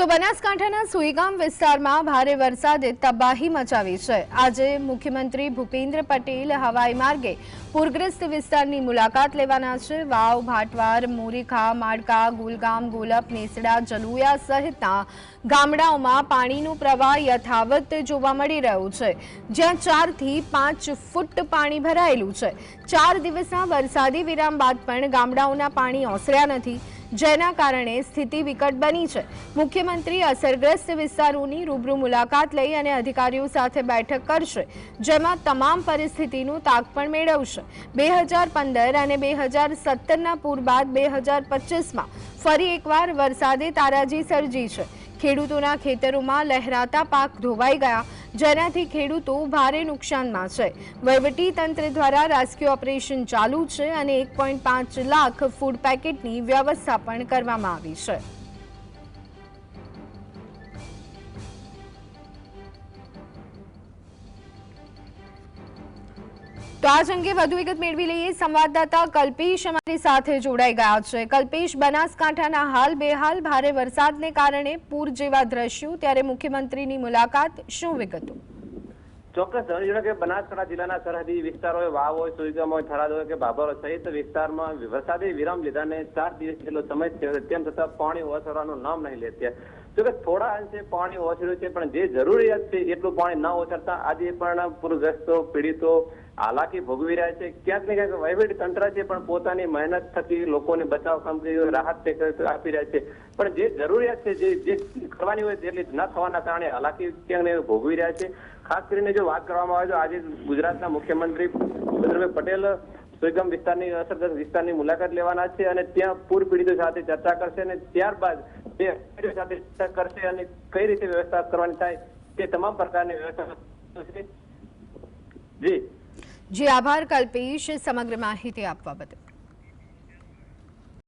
તો બનાસકાંઠાના સુઈગામ વિસ્તારમાં ભારે વરસાદે તબાહી મચાવી છે. આજે મુખ્યમંત્રી ભૂપેન્દ્ર પટેલ હવાઈ માર્ગે પૂરગ્રસ્ત વિસ્તારની મુલાકાત લેવાના છે. વાવ ભાટવાર મોરીખા, માડકા, ગુલગામ, ગોલપ નેસડા જલુયા સહિતના ગામડાઓમાં પાણીનું પ્રવાહ યથાવત જોવા મળી રહ્યું છે. જ્યાં ચારથી પાંચ ફૂટ પાણી ભરાયેલું છે. ચાર દિવસના વરસાદી વિરામ બાદ પણ ગામડાઓના પાણી ઓસર્યા નથી. જેના કારણે સ્થિતિ વિકટ બની છે. મુખ્યમંત્રી અસરગ્રસ્ત વિસ્તારોની રૂબરૂ મુલાકાત લઈ અને અધિકારીઓ સાથે બેઠક કરશે, જેમાં તમામ પરિસ્થિતિનું તાક પણ મેળવશે. બે હજાર પંદર અને બે હજાર સત્તરના પૂર બાદ બે હજાર પચીસમાં ફરી એકવાર વરસાદે તારાજી સર્જી છે. ખેડૂતોના ખેતરોમાં લહેરાતા પાક ધોવાઈ ગયા જેનાથી ખેડૂતો ભારે નુકસાનમાં છે. વહીવટી તંત્ર દ્વારા રેસ્ક્યુ ઓપરેશન ચાલુ છે અને એક લાખ ફૂડ પેકેટની વ્યવસ્થા પણ કરવામાં આવી છે. તો આ અંગે વધુ વિગત મેળવી લઈએ. સંવાદદાતા કલ્પેશ અમારી સાથે જોડાઈ ગયા છે. કલ્પેશ, બનાસકાંઠાના હાલ બેહાલ ભારે વરસાદને કારણે પૂર જેવા દ્રશ્યો. ત્યારે મુખ્યમંત્રીની મુલાકાત, શું વિગતો? ચોક્કસ જણાવી કે બનાસકાંઠા જિલ્લાના સરહદી વિસ્તારો વાવ હોય, સુઈગામ હોય, થરાદ હોય કે બાબર સહિત વિસ્તારમાં વરસાદી વિરામ લીધાને ચાર દિવસ જેટલો સમય થયો તેમ છતાં પાણી ઓસરવાનું નામ નહીં લેતી. જો કે થોડા અંશે પાણી ઓસર્યું છે, પણ જે જરૂરિયાત છે એટલું પાણી ન ઓસરતા આજે પણ પૂરગ્રસ્તો, પીડિતો હાલાકી ભોગવી રહ્યા છે. ક્યાંક ને ક્યાંક વહીવટી તંત્ર છે, પણ પોતાની મહેનત થકી લોકોને બચાવ કામગીરી રાહત આપી રહ્યા છે. પણ જે જરૂરિયાત છે, જે જે કરવાની હોય તેટલી ન થવાના કારણે હાલાકી ક્યાંક ભોગવી રહ્યા છે. ખાસ કરીને જો વાત કરવામાં આવે તો આજે ગુજરાતના મુખ્યમંત્રી ભૂપેન્દ્રભાઈ પટેલ સુગમ વિસ્તારની, અસરગ્રસ્ત વિસ્તારની મુલાકાત લેવાના છે અને ત્યાં પૂર પીડિતો સાથે ચર્ચા કરશે અને ત્યારબાદ તે અધિકારીઓ સાથે કરશે અને કઈ રીતે વ્યવસ્થા કરવાની થાય તે તમામ પ્રકારની વ્યવસ્થા જી. જી, આભાર કલ્પેશ, સમગ્ર માહિતી આપવા બદલ.